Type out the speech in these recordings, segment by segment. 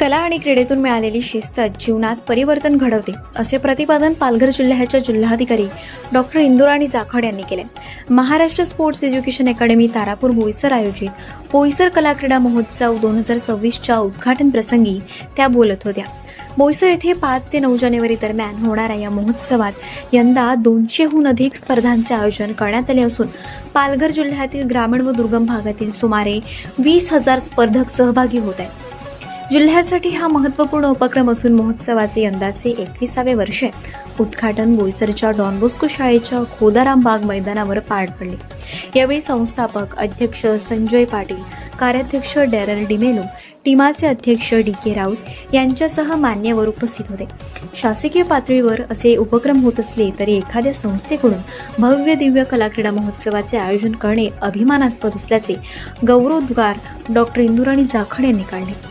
कला आणि क्रीडेतून मिळालेली शिस्त जीवनात परिवर्तन घडवते असे प्रतिपादन पालघर जिल्ह्याच्या जिल्हाधिकारी डॉक्टर इंदुराणी जाखड यांनी केले. Maharashtra sports education academy Tarapur Boisar आयोजित बोईसर कला क्रीडा महोत्सव दोन हजार सव्वीसच्या उद्घाटन प्रसंगी त्या बोलत होत्या. बोईसर येथे पाच ते नऊ जानेवारी दरम्यान होणाऱ्या या महोत्सवात यंदा दोनशेहून अधिक स्पर्धांचे आयोजन करण्यात आले असून पालघर जिल्ह्यातील ग्रामीण व दुर्गम भागातील सुमारे वीस हजार स्पर्धक सहभागी होत आहेत. जिल्ह्यासाठी हा महत्त्वपूर्ण उपक्रम असून महोत्सवाचे यंदाचे एकविसावे वर्ष उद्घाटन बोईसरच्या डॉनबॉस्को शाळेच्या खोदाराम बाग मैदानावर पार पडले. यावेळी संस्थापक अध्यक्ष संजय पाटील कार्याध्यक्ष डॅरल डिमेलो टीमाचे अध्यक्ष डी के राऊत यांच्यासह मान्यवर उपस्थित होते. शासकीय पातळीवर असे उपक्रम होत असले तरी एखाद्या संस्थेकडून भव्य दिव्य कला क्रीडा महोत्सवाचे आयोजन करणे अभिमानास्पद असल्याचे गौरवोद्गार डॉक्टर इंदुराणी जाखड यांनी काढले.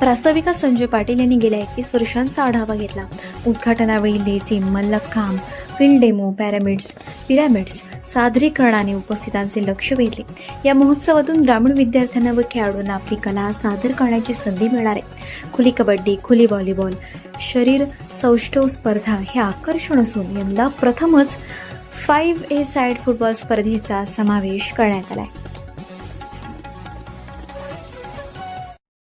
प्रास्ताविका संजय पाटील यांनी गेल्या एकवीस वर्षांचा आढावा घेतला. उद्घाटनावेळी लेझिम mallakhamb field demo pyramids pyramids सादरीकरणाने उपस्थितांचे लक्ष वेधले. या महोत्सवातून ग्रामीण विद्यार्थ्यांना व खेळाडूंना आपली कला सादर करण्याची संधी मिळणार आहे. खुली कबड्डी खुली व्हॉलीबॉल शरीर सौष्ठव स्पर्धा हे आकर्षण असून यंदा प्रथमच फाईव्ह ए साईड फुटबॉल स्पर्धेचा समावेश करण्यात आला आहे